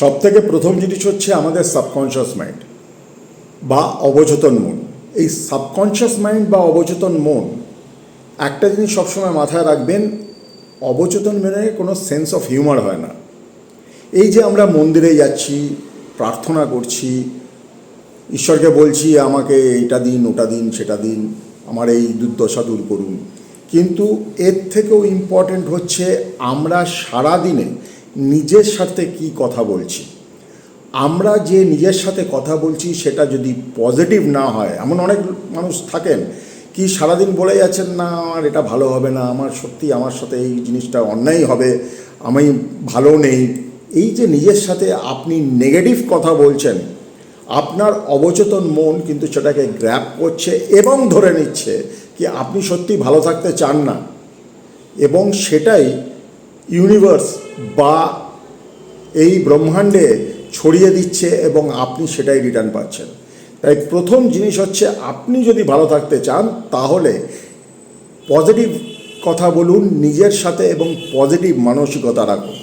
সব থেকে প্রথম জিনিস হচ্ছে আমাদের সাবকনশিয়াস মাইন্ড বা অবচেতন মন। এই সাবকনশিয়াস মাইন্ড বা অবচেতন মন, একটা জিনিস সবসময় মাথায় রাখবেন, অবচেতন মনে কোনো সেন্স অফ হিউমার হয় না। এই যে আমরা মন্দিরে যাচ্ছি, প্রার্থনা করছি, ঈশ্বরকে বলছি, আমাকে এইটা দিন, ওটা দিন, সেটা দিন, আমার এই দুর্দশা দূর করুন। কিন্তু এর থেকেও ইম্পর্ট্যান্ট হচ্ছে আমরা সারা দিনে নিজের সাথে কি কথা বলছি? আমরা যে নিজের সাথে কথা বলছি সেটা যদি পজিটিভ না হয়, এমন অনেক মানুষ থাকেন কি সারাদিন বলে যাচ্ছেন, না, আমার এটা ভালো হবে না, আমার সত্যি আমার সাথে এই জিনিসটা অন্যায় হবে, আমি ভালো নেই। এই যে নিজের সাথে আপনি নেগেটিভ কথা বলছেন, আপনার অবচেতন মন কিন্তু সেটাকে গ্র্যাপ করছে এবং ধরে নিচ্ছে কি আপনি সত্যি ভালো থাকতে চান না। এবং সেটাই ইউনিভার্স বা এই ব্রহ্মাণ্ডে ছড়িয়ে দিচ্ছে এবং আপনি সেটাই রিটার্ন পাচ্ছেন। তাই প্রথম জিনিস হচ্ছে আপনি যদি ভালো থাকতে চান, তাহলে পজিটিভ কথা বলুন, নিজের সাথে এবং পজিটিভ মানসিকতা রাখুন।